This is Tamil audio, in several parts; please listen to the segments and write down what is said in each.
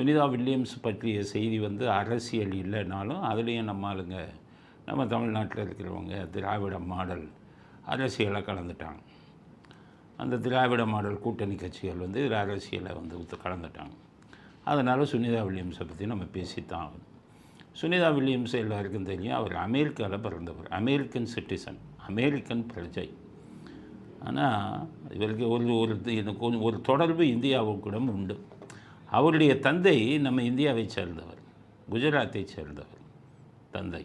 சுனிதா வில்லியம்ஸ் பற்றிய செய்தி வந்து அரசியல் இல்லைனாலும் அதுலேயும் நம்ம ஆளுங்க நம்ம தமிழ்நாட்டில் இருக்கிறவங்க திராவிட மாடல் அரசியலை கலந்துட்டாங்க. அந்த திராவிட மாடல் கூட்டணி கட்சிகள் வந்து இதில் அரசியலை வந்து கலந்துட்டாங்க. அதனால் சுனிதா வில்லியம்ஸை பற்றி நம்ம பேசித்தான் ஆகணும். சுனிதா வில்லியம்ஸ் எல்லாருக்கும் தெரியும் அவர் அமெரிக்காவில் பிறந்தவர் அமெரிக்கன் சிட்டிசன் அமெரிக்கன் பிரஜை. ஆனால் இவருக்கு ஒரு ஒரு எனக்கு ஒரு- ஒரு தொடர்பு இந்தியாவுக்கூடம் உண்டு. அவருடைய தந்தை நம்ம இந்தியாவை சேர்ந்தவர் குஜராத்தை சேர்ந்தவர் தந்தை.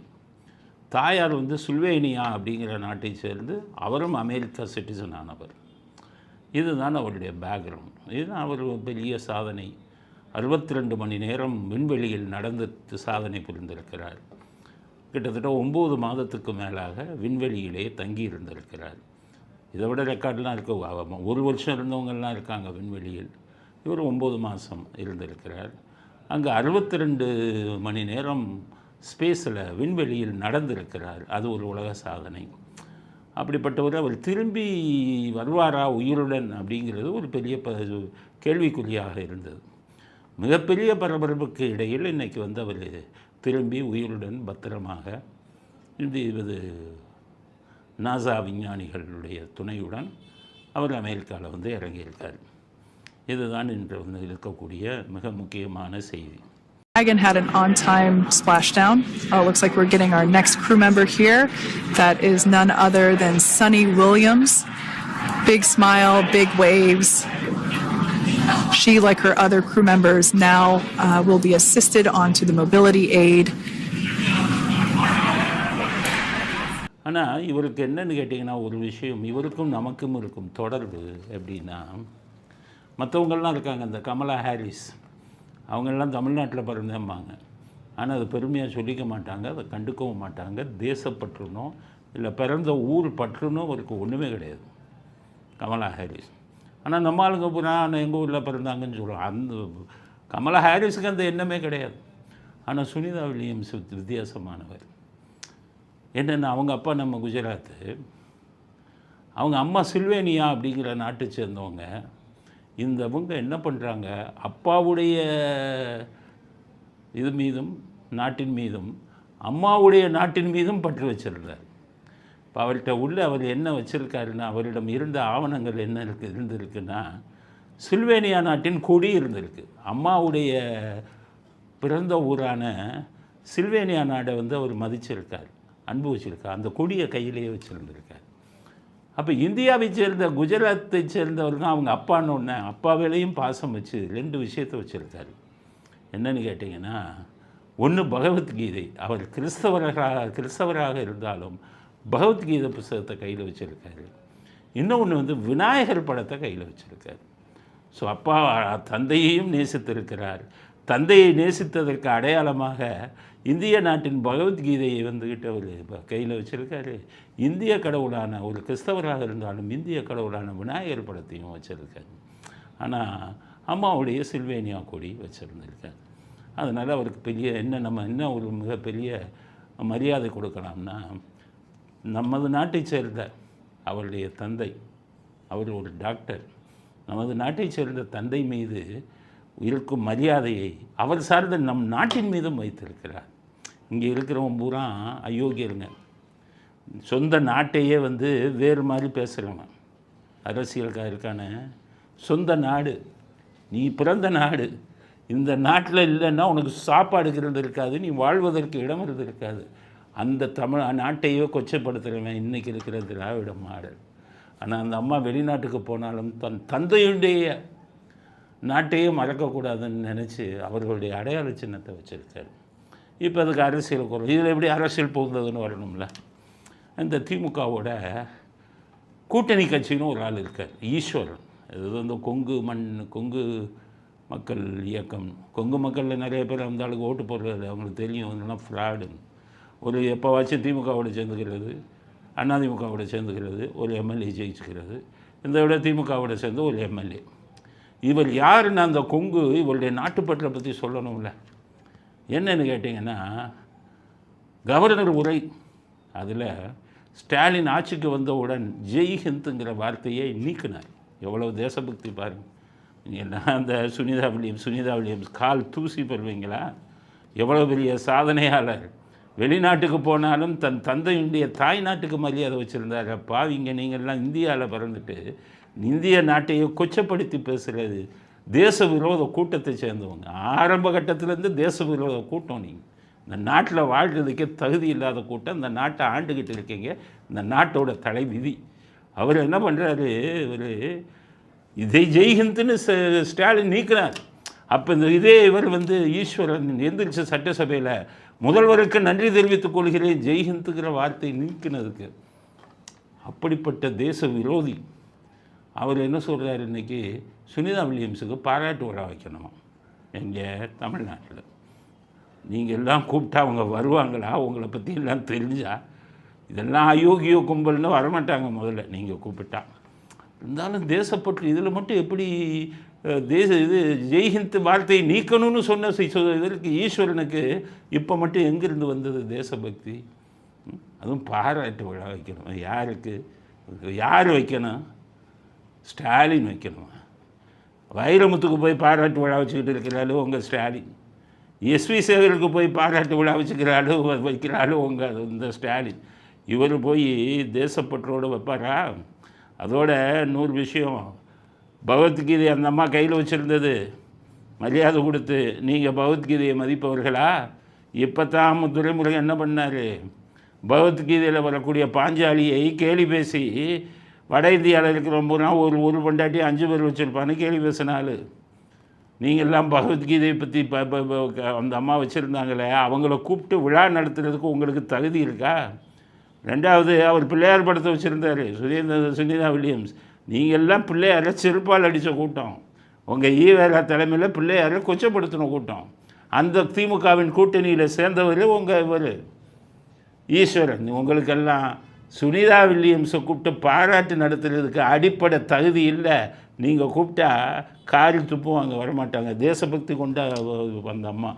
தாயார் வந்து சுல்வேனியா அப்படிங்கிற நாட்டை சேர்ந்து அவரும் அமெரிக்கா சிட்டிசன் ஆனவர். இதுதான் அவருடைய பேக்ரவுண்ட் இதுதான் அவர் பெரிய சாதனை. அறுபத்தி ரெண்டு மணி நேரம் விண்வெளியில் நடந்து சாதனை புரிந்திருக்கிறார். கிட்டத்தட்ட ஒம்பது மாதத்துக்கு மேலாக விண்வெளியிலே தங்கி இருந்திருக்கிறார் இதை விட ரெக்கார்ட்லாம் இருக்க. ஒரு வருஷம் இருந்தவங்கள்லாம் இருக்காங்க விண்வெளியில். இவர் ஒம்பது மாதம் இருந்திருக்கிறார். அங்கே அறுபத்தி ரெண்டு மணி நேரம் ஸ்பேஸில் விண்வெளியில் நடந்திருக்கிறார். அது ஒரு உலக சாதனை. அப்படிப்பட்டவர் அவர் திரும்பி வருவாரா உயிருடன் அப்படிங்கிறது ஒரு பெரிய ப கேள்விக்குறியாக இருந்தது. மிகப்பெரிய பரபரப்புக்கு இடையில் இன்றைக்கி வந்து அவர் திரும்பி உயிருடன் பத்திரமாக இந்த இது நாசா விஞ்ஞானிகளுடைய துணையுடன் அவர் அமெரிக்காவில் வந்து இறங்கியிருக்கார். இதுதான் இன்று வந்து இருக்கக்கூடிய மிக முக்கியமான செய்தி Dragon had an on-time splashdown. Oh, looks like we're getting our next crew member here. That is none other than Sunny Williams. Big smile, big waves. She, like her other crew members, now uh, will be assisted onto the mobility aid. ஆனால் இவருக்கு என்னன்னு கேட்டிங்கன்னா ஒரு விஷயம் இவருக்கும் நமக்கும் இருக்கும் தொடர்பு எப்படின்னா மற்றவங்கள்லாம் இருக்காங்க இந்த கமலா ஹாரிஸ். அவங்கெல்லாம் தமிழ்நாட்டில் பிறந்தேம்பாங்க. ஆனால் அது பெருமையாக சொல்லிக்க மாட்டாங்க அதை கண்டுக்கவும் மாட்டாங்க. தேசப்பற்றுனோ இல்லை பிறந்த ஊர் பற்றுனோ அவருக்கு ஒன்றுமே கிடையாது கமலா ஹாரிஸ். ஆனால் நம்ம ஆளுங்க பூரா எங்கள் ஊரில் பிறந்தாங்கன்னு சொல்லுவோம் அந்த கமலா ஹாரிஸுக்கு அந்த எண்ணமே கிடையாது. ஆனால் சுனிதா வில்லியம்ஸ் வித்தியாசமானவர். என்னென்னா அவங்க அப்பா நம்ம குஜராத்து. அவங்க அம்மா சில்வேனியா அப்படிங்கிற நாட்டை சேர்ந்தவங்க. இந்தவங்க என்ன பண்ணுறாங்க அப்பாவுடைய இது மீதும் நாட்டின் மீதும் அம்மாவுடைய நாட்டின் மீதும் பற்று வச்சிருந்தார் இப்போ அவர்கிட்ட உள்ள அவர் என்ன வச்சுருக்காருன்னா அவரிடம் இருந்த ஆவணங்கள் என்ன இருக்கு இருந்திருக்குன்னா சில்வேனியா நாட்டின் கொடி இருந்திருக்கு. அம்மாவுடைய பிறந்த ஊரான சில்வேனியா நாடை வந்து அவர் மதிச்சிருக்கார் அன்புச்சுருக்கார் அந்த கொடியை கையிலேயே வச்சுருந்துருக்கார். அப்போ இந்தியாவை சேர்ந்த குஜராத்தை சேர்ந்தவர் தான் அவங்க அப்பான்னு ஒன்று அப்பா வேலையும் பாசம் வச்சு ரெண்டு விஷயத்தை வச்சுருக்காரு. என்னன்னு கேட்டிங்கன்னா ஒன்று பகவத்கீதை. அவர் கிறிஸ்தவராக கிறிஸ்தவராக இருந்தாலும் பகவத்கீதை புஸ்தகத்தை கையில் வச்சுருக்காரு. இன்னொன்று வந்து விநாயகர் படத்தை கையில் வச்சுருக்காரு. ஸோ அப்பா தந்தையையும் நேசித்திருக்கிறார். தந்தையை நேசித்ததற்கு அடையாளமாக இந்திய நாட்டின் பகவத்கீதையை வந்துக்கிட்டு அவர் கையில் வச்சுருக்காரு. இந்திய கடவுளான ஒரு கிறிஸ்தவராக இருந்தாலும் இந்திய கடவுளான விநாயகர் படத்தையும் வச்சுருக்காரு. ஆனால் அம்மாவுடைய சில்வேனியா கொடி வச்சுருந்துருக்காரு. அதனால் அவருக்கு பெரிய என்ன நம்ம என்ன ஒரு மிகப்பெரிய மரியாதை கொடுக்கலாம்னா நமது நாட்டைச் சேர்ந்த அவருடைய தந்தை அவர் ஒரு டாக்டர். நமது நாட்டைச் சேர்ந்த தந்தை மீது இருக்கும் மரியாதையை அவர் சார்ந்த நம் நாட்டின் மீதும் வைத்திருக்கிறார். இங்கே இருக்கிறவன் பூரா அயோக்கியருங்க. சொந்த நாட்டையே வந்து வேறு மாதிரி பேசுகிறவன் அரசியல்காருக்கான சொந்த நாடு. நீ பிறந்த நாடு. இந்த நாட்டில் இல்லைன்னா உனக்கு சாப்பாடுக்கு இருக்காது நீ வாழ்வதற்கு இடம் இருந்திருக்காது அந்த தமிழ் நாட்டையோ கொச்சப்படுத்துகிறவன் இன்றைக்கி இருக்கிற திராவிட மாடல். ஆனால் அந்த அம்மா வெளிநாட்டுக்கு போனாலும் தன் தந்தையுடைய நாட்டையே மறக்கக்கூடாதுன்னு நினச்சி அவர்களுடைய அடையாள சின்னத்தை வச்சுருக்காரு. இப்போ அதுக்கு அரசியல் குரல். இதில் எப்படி அரசியல் புகுந்ததுன்னு வரணும்ல? இந்த திமுகவோட கூட்டணி கட்சின்னு ஒரு ஆள் இருக்கார். ஈஸ்வரன். இது வந்து கொங்கு மண் கொங்கு மக்கள் இயக்கம். கொங்கு மக்களில் நிறைய பேர் அந்த ஆளுக்கு ஓட்டு போடுறது அவங்களுக்கு தெரியும் இதெல்லாம் ஃப்ராடுன்னு ஒரு எப்போவாச்சும் திமுகவோட சேர்ந்துக்கிறது அதிமுகவோட சேர்ந்துக்கிறது ஒரு எம்எல்ஏ ஜெயிச்சுக்கிறது. இந்த விட திமுகவோட சேர்ந்து ஒரு எம்எல்ஏ. இவர் யாருன்னு அந்த கொங்கு இவருடைய நாட்டுப்பற்றை பற்றி சொல்லணும்ல. என்னன்னு கேட்டிங்கன்னா கவர்னர் உரை அதில் ஸ்டாலின் ஆட்சிக்கு வந்தவுடன் ஜெய் ஹிந்துங்கிற வார்த்தையை நீக்கினார். எவ்வளவு தேசபக்தி பாருங்கள் நீங்கள் அந்த சுனிதா வில்லியம்ஸ் சுனிதா வில்லியம்ஸ் கால் தூசி பெறுவீங்களா? எவ்வளோ பெரிய சாதனையாளர். வெளிநாட்டுக்கு போனாலும் தன் தந்தையுடைய தாய் நாட்டுக்கு மரியாதை வச்சுருந்தார். பாவிங்க நீங்கள்லாம் இந்தியாவில் பிறந்துட்டு இந்திய நாட்டையே கொச்சப்படுத்தி பேசுகிறது தேச விரோத கூட்டத்தை சேர்ந்தவங்க. ஆரம்ப கட்டத்திலேருந்து தேச விரோத கூட்டம் நீங்கள் இந்த நாட்டில் வாழ்கிறதுக்கே தகுதி இல்லாத கூட்டம். இந்த நாட்டை ஆண்டுக்கிட்டு இருக்கீங்க. இந்த நாட்டோட தலைவிதி. அவர் என்ன பண்ணுறாரு இவர் இதை ஜெய்ஹிந்துன்னு ஸ்டாலின் நீக்கிறார். அப்போ இந்த இதே இவர் வந்து ஈஸ்வரன் எந்திரிச்ச சட்டசபையில் முதல்வருக்கு நன்றி தெரிவித்துக் கொள்கிறேன். ஜெய்ஹிந்துங்கிற வார்த்தை நீக்கினதுக்கு. அப்படிப்பட்ட தேச விரோதி. அவர் என்ன சொல்கிறாரு இன்னைக்கு? சுனிதா வில்லியம்ஸுக்கு பாராட்டு விழா வைக்கணுமா? எங்கள் தமிழ்நாட்டில். நீங்கள் எல்லாம் கூப்பிட்டா அவங்க வருவாங்களா? உங்களை பற்றி எல்லாம் தெரிஞ்சா? இதெல்லாம் அயோக்கியோ கும்பல்னு வரமாட்டாங்க முதல்ல. நீங்கள் கூப்பிட்டா. இருந்தாலும் தேசப்பற்று இதில் மட்டும் எப்படி தேச இது ஜெய்ஹிந்த் வார்த்தையை நீக்கணும்னு சொன்ன இதற்கு ஈஸ்வரனுக்கு இப்போ மட்டும் எங்கிருந்து வந்தது தேசபக்தி? அதுவும் பாராட்டு விழா வைக்கணும். யாருக்கு? யார் வைக்கணும்? ஸ்டாலின் வைக்கணும்? வைரமுத்துக்கு போய் பாராட்டு விழா வச்சுக்கிட்டு இருக்கிறாலும் உங்கள் ஸ்டாலின்? எஸ்வி சேகருக்கு போய் பாராட்டு விழா வச்சுக்கிறாலும் வைக்கிறாலும் உங்கள் இந்த ஸ்டாலின்? இவர் போய் தேசப்பற்றோடு வைப்பாரா? அதோட நூறு விஷயம். பகவத்கீதை அந்த அம்மா கையில் வச்சுருந்தது. மரியாதை கொடுத்து நீங்கள் பகவத்கீதையை மதிப்பவர்களா? இப்போ தான் துரைமுறை என்ன பண்ணார்? பகவத்கீதையில் வரக்கூடிய பாஞ்சாலியை கேலி பேசி வட இந்தியாவில் இருக்கிறவங்க ஒரு ஒரு பொண்டாட்டி அஞ்சு பேர் வச்சுருப்பான்னு கேலி பேசினாலு நீங்கள்லாம் பகவத்கீதையை பற்றி ப ப- அந்த அம்மா வச்சுருந்தாங்களே அவங்கள கூப்பிட்டு விழா நடத்துறதுக்கு உங்களுக்கு தகுதி இருக்கா? ரெண்டாவது அவர் பிள்ளையார் படத்தை வச்சுருந்தார் சுரேந்திர சுனிதா வில்லியம்ஸ். நீங்கள்லாம் பிள்ளையார பிள்ளையாரை செருப்பால் அடித்த கூட்டம். உங்கள் ஈவேரா தலைமையில் பிள்ளையாரை கொச்சப்படுத்தின கூட்டம். அந்த திமுகவின் கூட்டணியில் சேர்ந்தவர் உங்கள் இவர். ஈஸ்வரன் உங்களுக்கெல்லாம் சுனிதா வில்லியம்ஸை கூப்பிட்டு பாராட்டு நடத்துறதுக்கு அடிப்படை தகுதி இல்லை. நீங்கள் கூப்பிட்டா காரில் துப்புவாங்க வரமாட்டாங்க. தேசபக்தி கொண்ட அந்த அம்மா.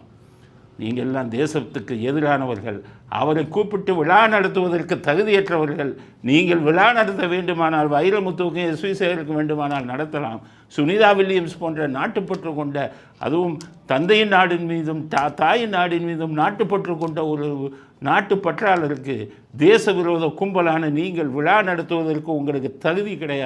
நீங்கள் எல்லாம் தேசத்துக்கு எதிரானவர்கள். அவரை கூப்பிட்டு விழா நடத்துவதற்கு தகுதியற்றவர்கள். நீங்கள் விழா நடத்த வேண்டுமானால் வைரமுத்துவுக்கும் எஸ்வி சேகருக்கு வேண்டுமானால் நடத்தலாம். சுனிதா வில்லியம்ஸ் போன்ற நாட்டுப்பற்று கொண்ட அதுவும் தந்தையின் நாடின் மீதும் தா தாயின் நாடின் மீதும் நாட்டுப்பற்று கொண்ட ஒரு நாட்டுப்பற்றாளருக்கு தேச விரோத கும்பலான நீங்கள் விழா நடத்துவதற்கு உங்களுக்கு தகுதி கிடையாது.